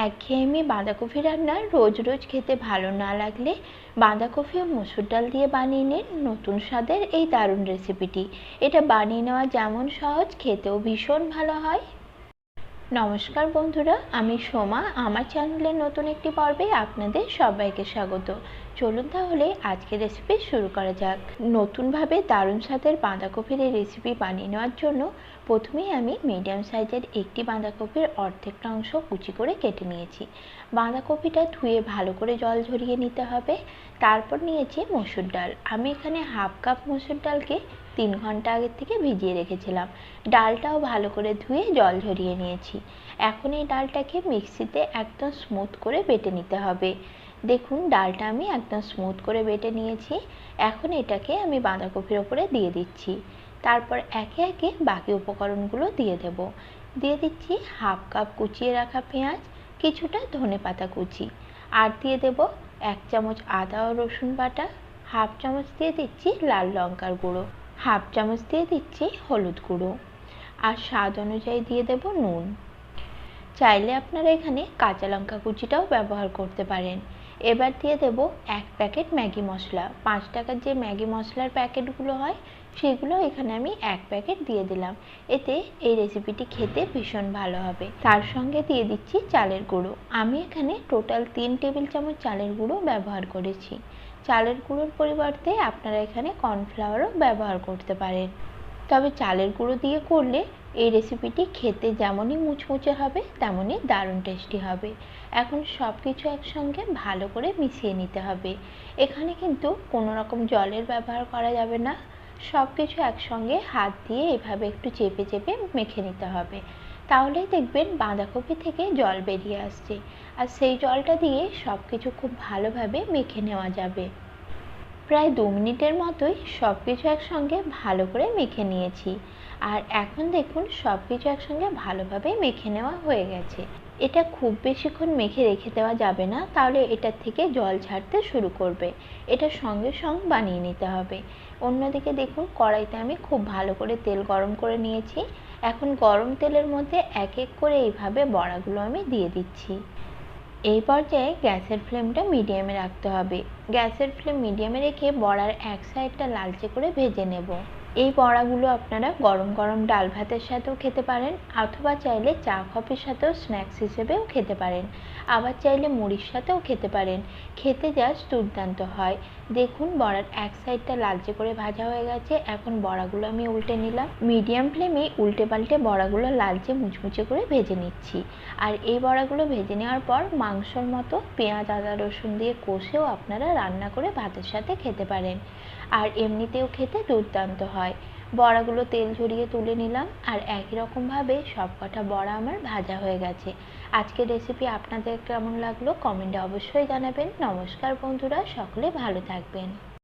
একঘেয়েমি বাঁধাকপি রান্না রোজ রোজ খেতে ভালো না লাগলে বাঁধাকপি ও মসুর ডাল দিয়ে বানিয়ে নিন নতুন স্বাদের এই দারুণ রেসিপিটি এটা বানিয়ে নেওয়া যেমন সহজ, খেতেও ভীষণ ভালো হয়। নমস্কার বন্ধুরা, আমি সোমা। আমার চ্যানেলের নতুন একটি পর্বে আপনাদের সবাইকে স্বাগত। চলুন তাহলে আজকে রেসিপি শুরু করা যাক। নতুনভাবে দারুণ স্বাদের বাঁধাকপির এই রেসিপি বানিয়ে নেওয়ার জন্য প্রথমেই আমি মিডিয়াম সাইজের একটি বাঁধাকপির অর্ধেকটা অংশ কুচি করে কেটে নিয়েছি। বাঁধাকপিটা ধুয়ে ভালো করে জল ঝরিয়ে নিতে হবে। তারপর নিয়েছি মসুর ডাল। আমি এখানে হাফ কাপ মসুর ডালকে তিন ঘণ্টা আগের থেকে ভিজিয়ে রেখেছিলাম। ডালটাও ভালো করে ধুয়ে জল ঝরিয়ে নিয়েছি। এখন এই ডালটাকে মিক্সিতে একদম স্মুথ করে বেটে নিতে হবে। দেখুন, ডালটা আমি একদম স্মুথ করে বেটে নিয়েছি। এখন এটাকে আমি বাঁধাকপির ওপরে দিয়ে দিচ্ছি। তারপর একে একে বাকি উপকরণগুলো দিয়ে দেব। দিয়ে দিচ্ছি হাফ কাপ কুচিয়ে রাখা পেঁয়াজ, কিছুটা ধনে পাতা কুচি। আর দিয়ে দেব এক চামচ আদা ও রসুন বাটা। হাফ চামচ দিয়ে দিচ্ছি লাল লঙ্কার গুঁড়ো। হাফ চামচ দিয়ে দিচ্ছি হলুদ গুঁড়ো আর স্বাদ অনুযায়ী দিয়ে দেব নুন। চাইলে আপনারা এখানে কাঁচা লঙ্কা কুচিটাও ব্যবহার করতে পারেন। এবার দিয়ে দেব এক প্যাকেট ম্যাগি মশলা। পাঁচ টাকার যে ম্যাগি মশলার প্যাকেটগুলো হয়, সেগুলো এখানে আমি এক প্যাকেট দিয়ে দিলাম। এতে এই রেসিপিটি খেতে ভীষণ ভালো হবে। তার সঙ্গে দিয়ে দিচ্ছি চালের গুঁড়ো। আমি এখানে টোটাল তিন টেবিল চামচ চালের গুঁড়ো ব্যবহার করেছি। চালের গুঁড়োর পরিবর্তে আপনারা এখানে কর্নফ্লাওয়ারও ব্যবহার করতে পারেন। তবে চালের গুঁড়ো দিয়ে করলে এই রেসিপিটি খেতে যেমনই মুচমুচে হবে, তেমনই দারুণ টেস্টি হবে। এখন সব কিছু একসঙ্গে ভালো করে মিশিয়ে নিতে হবে। এখানে কিন্তু কোনো রকম জলের ব্যবহার করা যাবে না। সব কিছু একসঙ্গে হাত দিয়ে এভাবে একটু চেপে চেপে মেখে নিতে হবে। তাহলেই দেখবেন বাঁধাকপি থেকে জল বেরিয়ে আসছে। আর সেই জলটা দিয়ে সব কিছু খুব ভালোভাবে মেখে নেওয়া যাবে। প্রায় দু মিনিটের মতোই সব কিছু একসঙ্গে ভালো করে মেখে নিয়েছি। আর এখন দেখুন সব কিছু একসঙ্গে ভালোভাবে মেখে নেওয়া হয়ে গেছে। এটা খুব বেশিক্ষণ মেখে রেখে দেওয়া যাবে না, তাহলে এটার থেকে জল ছাড়তে শুরু করবে। এটা সঙ্গে সঙ্গে বানিয়ে নিতে হবে। অন্যদিকে দেখুন কড়াইতে আমি খুব ভালো করে তেল গরম করে নিয়েছি। এখন গরম তেলের মধ্যে এক এক করে এইভাবে বড়াগুলো আমি দিয়ে দিচ্ছি। এই পর্যায়ে গ্যাসের ফ্লেমটা মিডিয়ামে রাখতে হবে। গ্যাসের ফ্লেম মিডিয়ামে রেখে বড়ার এক সাইডটা লালচে করে ভেজে নেব। এই বড়াগুলো আপনারা গরম গরম ডাল ভাতের সাথেও খেতে পারেন, অথবা চাইলে চা, কফির সাথেও স্ন্যাক্স হিসেবেও খেতে পারেন। আবার চাইলে মুড়ির সাথেও খেতে পারেন। খেতে জাস্ট দুর্দান্ত হয়। দেখুন, বড়ার এক সাইডটা লালচে করে ভাজা হয়ে গেছে। এখন বড়াগুলো আমি উল্টে নিলাম। মিডিয়াম ফ্লেমে উল্টে পাল্টে বড়াগুলো লালচে মুচমুচে করে ভেজে নিচ্ছি। আর এই বড়াগুলো ভেজে নেওয়ার পর মাংসর মতো পেঁয়াজ, আদা, রসুন দিয়ে কষেও আপনারা রান্না করে ভাতের সাথে খেতে পারেন। আর এমনিতেও খেতে দুর্দান্ত হয়। বড়াগুলো তেল ঝরিয়ে তুলে নিলাম আর একই রকমভাবে সব কটা বড়া আমার ভাজা হয়ে গেছে। আজকের রেসিপি আপনাদের কেমন লাগল? কমেন্টে অবশ্যই জানাবেন। নমস্কার বন্ধুরা, সকলে ভালো থাকবেন।